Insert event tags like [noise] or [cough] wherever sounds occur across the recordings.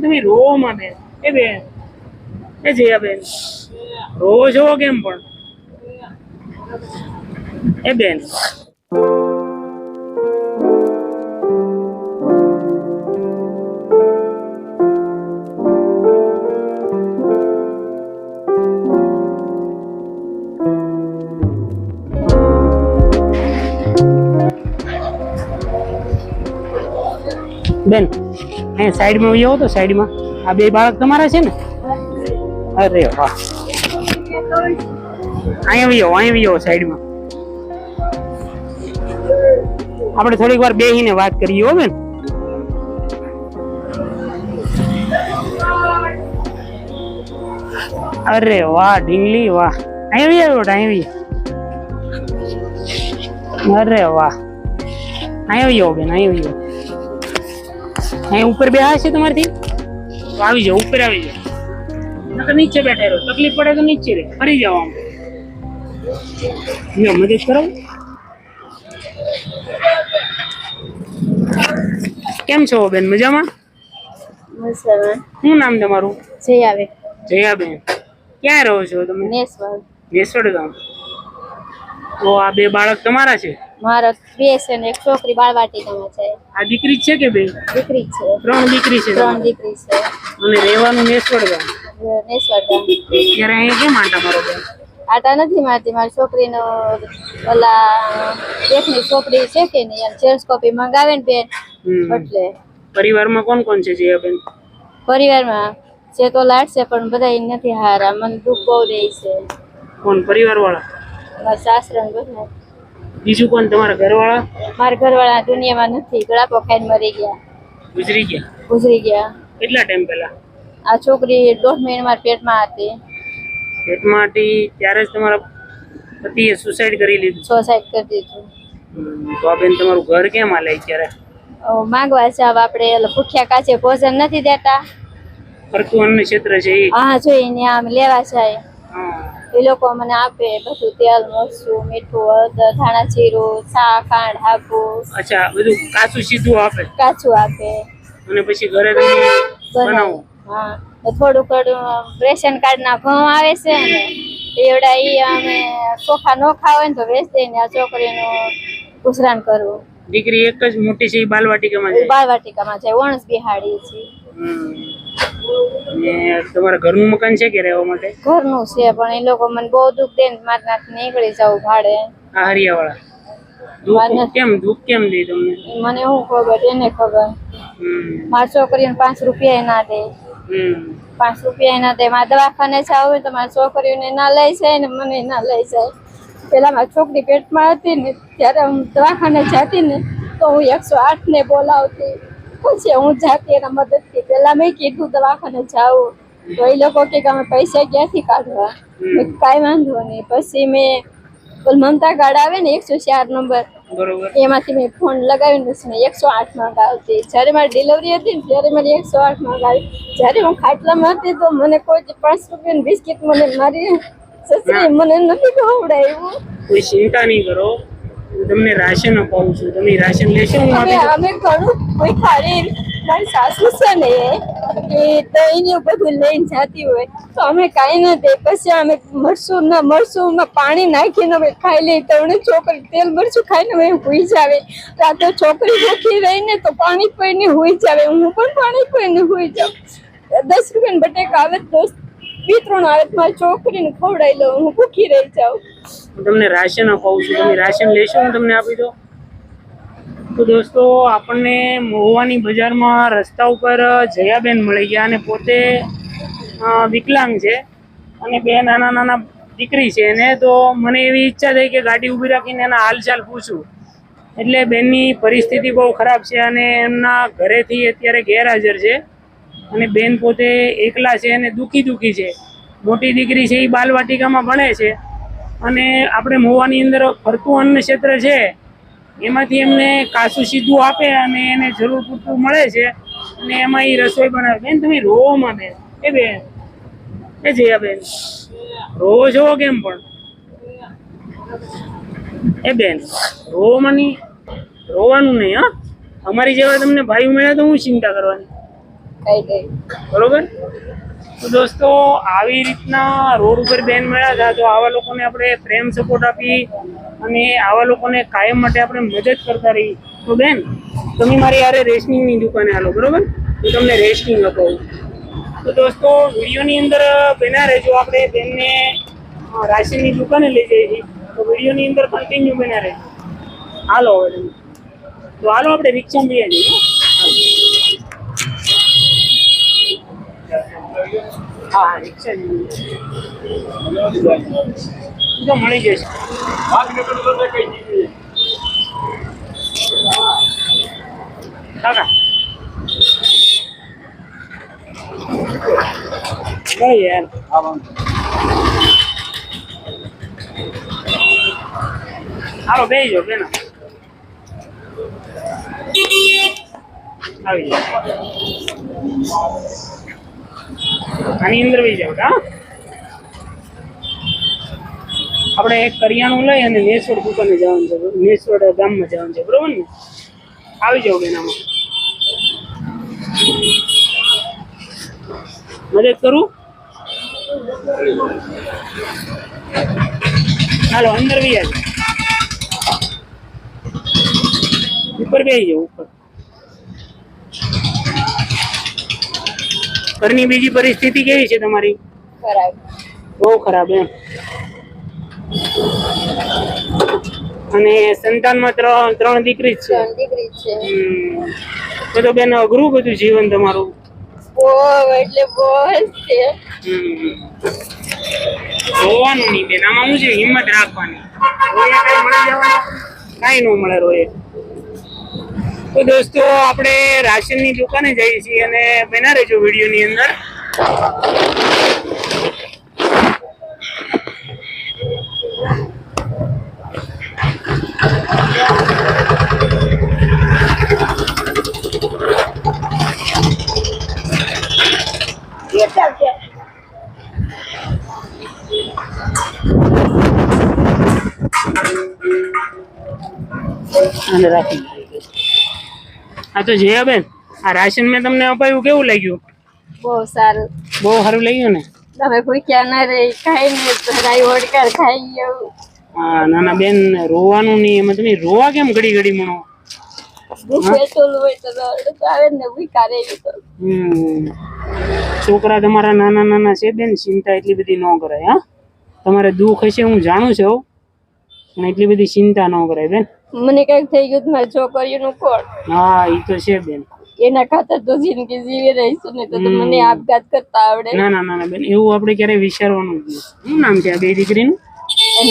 તમે રોવો માં બેન એ બેન. એ જયા બેન. રોવો છો કેમ પણ. એ બેન. બેન, અહીંયા સાઈડમાં આવો તો સાઈડમાં. આ બે બાળક તમારા છે ને? અરે વાહ. અહીંયા આવી જાઓ અહીંયા આવી જાઓ સાઈડમાં. આપણે થોડીક વાર બેસીને વાત કરીએ હો બેન. અરે વાહ, ઢીંગલી, વાહ. અહીં આવી આવ્યો અહીં આવી અરે વાહ. અહીં આવી જાઓ બેન અહીં આવી જાઓ અહીં ઉપર બે છે તમારથી? તો આવી જાઓ ઉપર આવી જાઓ. નકર નીચે બેઠા રહો તકલીફ પડે તો નીચે રહે ફરી જાઓ આમ. લ્યો મદદ કરો. કેમ છો બેન મજામાં? મસામાં શું નામ તમારું? જઈ આવે જયાબેન. ક્યાં રહો છો તમે? નેસવાલ વેસવડ ગામ. તો આ બે બાળક તમારા છે? મારા બે છે ને એક છોકરી બાળવાટિકામાં છે. આ દીકરી છે કે બે દીકરી છે. ત્રણ દીકરી છે ત્રણ દીકરી છે. અને રહેવાનું નેસવડ ગામ? નેસવાલ ગામ. અત્યારે અહીંયા કેમ આટા મારો બેન? આટા નથી મારતી મારી છોકરીનો ઓલા એકની છોકરી છે કે નહીં એમ ચેન્જ કોપી મંગાવે ને બેન. એટલે. પરિવારમાં કોણ કોણ છે જયાબેન પરિવારમાં છે તો લાડ છે પણ બધા નથી હારા. મને દુઃખ બહુ દે છે. કોણ? પરિવાર વાળા મારા સાસરા બધા. બીજું કોણ? તમારા ઘરવાળા? મારા ઘરવાળા દુનિયામાં નથી. ગળાપો ખાઈને મરી ગયા. ગુજરી ગયા? ગુજરી ગયા. કેટલા ટાઈમ પહેલા? આ છોકરી દોઢ મહિના મારા પેટમાં હતી. પેટમાંથી ત્યારે જ તમારા પતિએ સુસાઇડ કરી લીધું. સુસાઇડ કરી દીધું. તો બેન તમારું ઘર કેમ હાલે અત્યારે માંગવા છે આપણે. ભૂખ્યા કાચે ભોજન નથી દેતા. ફરતું અન્ન ક્ષેત્ર છે હા જોઈને આમ લેવા જાય. એ લોકો મને આપે બધું તેલ મરચું મીઠું હળદર ધાણા જીરું ચા ખાંડ હાકું અચ્છા બધું કાચું સીધું આપે? કાચું આપે. અને પછી ઘરે તમે બનાવો? હા. થોડું થોડું રેશન કાર્ડ ના ઘઉં આવે છે ને એવડા ઈ અમે ચોખા ન ખાવા ને તો વેચ ને આ છોકરીનું ગુજરાન કરવું દીકરી એક જ મોટી છે એ બાલવાટિકામાં જાય? બાળવાટિકામાં જાય વણસ બિહાડી છે. ને તમારા ઘરનું મકાન છે કે રહેવા માટે? ઘરનું છે પણ એ લોકો મને બહુ દુઃખ દે ને મારા નાથ નીકળી જવું ભાડે. આ હરિયાવાળા? કેમ દુઃખ કેમ દે તમને? મને શું ખબર એને ખબર. મારી છોકરીને પાંચ રૂપિયા ના દે. પાંચ રૂપિયા ના દે. મારા દવાખાને જાવ તો મારી છોકરીઓને ના લઈ જાય ને મને ના લઈ જાય. પેલા મારી છોકરી પેટમાં હતી ને ત્યારે હું દવાખાને જતી ને તો હું એકસો આઠ ને બોલાવતી. પછી હું જાતે એના મદદથી. પેલા મેં કીધું દવાખાને જાઉં તો એ લોકો કે અમે પૈસા ક્યાંથી કાઢવા? કાંઈ વાંધો નહીં. પછી મેં મમતા કાર્ડ આવે ને એકસો ચાર નંબર એમાંથી મેં ફોન લગાવીને પછી એકસો આઠ મંગાવતી જ્યારે મારી ડિલિવરી હતી ને ત્યારે મારી એકસો આઠ મંગાવી જ્યારે હું ખાટલામાં હતી તો મને કોઈ પાંચ રૂપિયાની બિસ્કિટ મને મારી સસરી મને નથી ખવડાવ્યું. કોઈ ચિંતા નહીં કરો. તમને રાશન અપાવું છું. તમે રાશન લેશો હું અમે આપી અમે ઘણું કોઈ ખાલી મારી સાસુ છે ને એ તો એની બધું લઈને જતી હોય. તો અમે કાંઈ ન દે. પછી અમે મરસું ના મરસુંમાં પાણી નાખીને અમે ખાઈ લઈએ. તો એને છોકરી તેલ મરચું ખાઈને અમે હુઈ જાવે. રાતે છોકરી ભૂખી રહીને તો પાણી પીને હુઈ જાવે. હું પણ પાણી પીને હોઈ જાઉં. દસ રૂપિયાના બટેકા આવે દસ બે ત્રણ આવે મારી છોકરીને ખવડાવી લઉં. હું ભૂખી રહી જાઉં. હું તમને રાશન અપાવું છું. તમે રાશન લેશો, હું તમને આપી દઉં. તો દોસ્તો, આપણને મહુવાની બજારમાં રસ્તા ઉપર જયાબેન મળી ગયા અને પોતે વિકલાંગ છે અને બે નાના નાના દીકરી છે એને. તો મને એવી ઈચ્છા થઈ કે ગાડી ઊભી રાખીને એના હાલચાલ પૂછું. એટલે બેનની પરિસ્થિતિ બહુ ખરાબ છે અને એમના ઘરેથી અત્યારે ગેરહાજર છે. અને બેન પોતે એકલા છે અને દુઃખી દુઃખી છે. મોટી દીકરી છે એ બાલવાટિકામાં ભણે છે. અને આપણે મોવાની અંદર ફરતું અન્ન ક્ષેત્ર છે એમાંથી એમને કાસું સીધું આપે અને એને જરૂર પૂરતું મળે છે. અને એમાં એ રસોઈ બનાવે. બેન તમે રોવો મને. એ બેન. એ જયા બેન. રોવો છો કેમ પણ? એ બેન રોવામાં નહીં રોવાનું નહીં હા. અમારી જેવા તમને ભાઈ મળ્યા તો હું ચિંતા કરવાની. બરોબર? તો દોસ્તો, આવી રીતના રોડ ઉપર બેન મળ્યા હતા, તો આવા લોકોને આપણે પ્રેમ સપોર્ટ આપી અને આવા લોકોને કાયમ માટે આપણે મદદ કરતા રહી. તો બેન, તમે મારી યારે રેશનિંગની દુકાને હાલો, બરોબર? હું તમને રેશનિંગ અપાવું. તો દોસ્તો, વિડીયોની અંદર, બેના રહેજો, આપણે બેનને રાશનની દુકાને લઈ જઈએ છીએ. તો વિડીયોની અંદર કન્ટિન્યુ બેના રહેજો. હાલો હવે તો હાલો આપણે રિક્ષામાં જઈએ છીએ હા હા. જો મળી જશે કાકા મળી યાર હાલો બે જો બેન. આવી જાઓ આની બી જાવ હા? આપણે એક કરિયાણું લઈ અને નેસવડ દુકાને જવાનું છે નેસવડ ગામમાં જવાનું છે, બરોબર ને? આવી જાવ એનામાં મદદ કરું? હાલો, અંદર બી આવી ઉપર બે જાવ ઉપર. ઘરની બીજી પરિસ્થિતિ કેવી છે તમારી? ખરાબ. બહુ ખરાબ એમ. અને સંતાનમાં ત્રણ ત્રણ દીકરી જ છે? દીકરી છે. હમ. તો તો બેન અઘરું બધું જીવન તમારું. બહુ એટલે બહુ જ છે. હમ. નહીં બેન. આમાં શું છે? હિંમત રાખવાની. રોયે કઈ મળી જવાનું. કાંઈ ન મળે રોયે. તો દોસ્તો આપણે રાશનની દુકાને જઈએ છીએ અને બના રહેજો વિડીયોની અંદર. રાખી. હા તો જયા બેન આ રાશન મેં તમને અપાયું કેવું લાગ્યું? બહુ સારું. બહુ સારું લાગ્યું ને? તમે ભૂખ્યા ના રહી ખાઈ ને રાઈ ઓડકાર ખાઈ ગયું હા ના ના બેન રોવાનું નહીં એમાં તમે રોવા કેમ ઘડી ઘડી મણો. છોકરા તમારા નાના નાના છે બેન ચિંતા એટલી બધી ન કરાય હા? તમારે દુઃખ હશે હું જાણું છું. પણ એટલી બધી ચિંતા ન કરાય બેન. મને કંઈક થઈ ગયું મારી છોકરીઓનું કોણ? હા એ તો છે બેન. એના ખાતર તો જિંદગી જીવી રહીશું ને તો મને આપઘાત કરતા આવડે. ના ના ના બેન એવું આપણે ક્યારેય વિચારવાનું શું નામ છે આ બે દીકરીનું?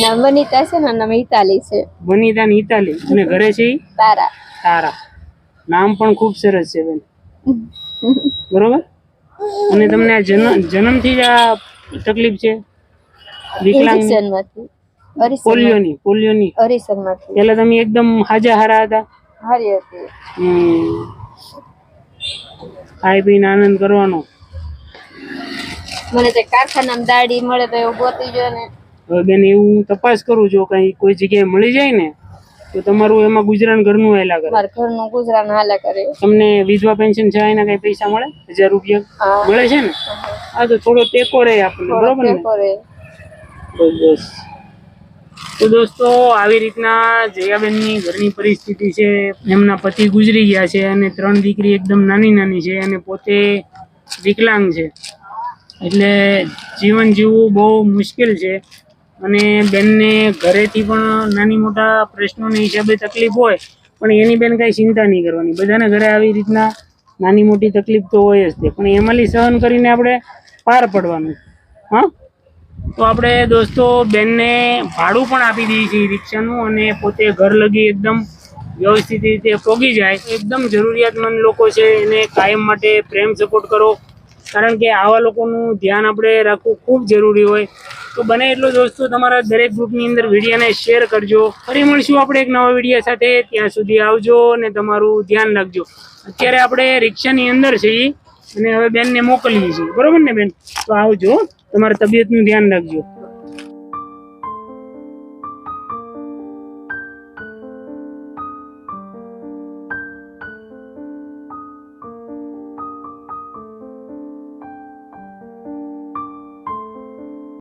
નામ વનિતા છે ને નામ હિતાલી છે. વનિતા ને હિતાલી. અને ઘરે છે તારા. તારા. નામ પણ ખૂબ સરસ છે બેન. [laughs] બરોબર? અને તમને આ જન્મ જન્મથી જ આ તકલીફ છે? વિકલાંગ જન્મથી પોલિયોની પોલિયોની. હરીસનમાંથી પેલા તમે એકદમ હાજા હારા હતા. હારી હતી. હમ. ખાઈ પીને આનંદ કરવાનો. મને તે કારખાનામાં દાડી મળે તો એવું ગોતી જો ને. હવે બેન એવું તપાસ કરું જો કઈ કોઈ જગ્યાએ મળી જાય ને તો તમારું એમાં ગુજરાન ઘરનું આયલા કરે. મારા ઘરનું ગુજરાન હાલા કરે. તમને વિધવા પેન્શન છે એના કઈ પૈસા મળે? હજાર રૂપિયા? મળે છે ને? આ તો થોડો ટેકો રહે આપણને બરોબર ને? બસ બસ. તો દોસ્તો, આવી રીતના જયાબેનની ઘરની પરિસ્થિતિ છે, એમના પતિ ગુજરી ગયા છે અને ત્રણ દીકરી એકદમ નાની નાની છે અને પોતે વિકલાંગ છે. એટલે જીવન જીવવું બહુ મુશ્કેલ છે અને બેનને ઘરેથી પણ નાની મોટા પ્રશ્નોને હિસાબે તકલીફ હોય, પણ એની બેન કાંઈ ચિંતા નહીં કરવાની. બધાના ઘરે આવી રીતના નાની મોટી તકલીફ તો હોય જ તે, પણ એમાંથી સહન કરીને આપણે પાર પડવાનું. હા? તો આપણે દોસ્તો બેનને ભાડું પણ આપી દઈએ છીએ રિક્ષાનું અને પોતે ઘર લગી એકદમ વ્યવસ્થિત રીતે પોગી જાય. એકદમ જરૂરિયાતમંદ લોકો છે, એને કાયમ માટે પ્રેમ સપોર્ટ કરો. કારણ કે આવા લોકોનું ધ્યાન આપણે રાખવું ખૂબ જરૂરી હોય. તો બને એટલો દોસ્તો તમારા દરેક ગ્રુપની અંદર વિડીયોને શેર કરજો. ફરી મળશું આપણે એક નવા વીડિયો સાથે. ત્યાં સુધી આવજો અને તમારું ધ્યાન રાખજો. અત્યારે આપણે રિક્ષાની અંદર છીએ અને હવે બેનને મોકલીએ છીએ. બરાબર ને બેન? તો આવજો તમારા તબિયતનું ધ્યાન રાખજો.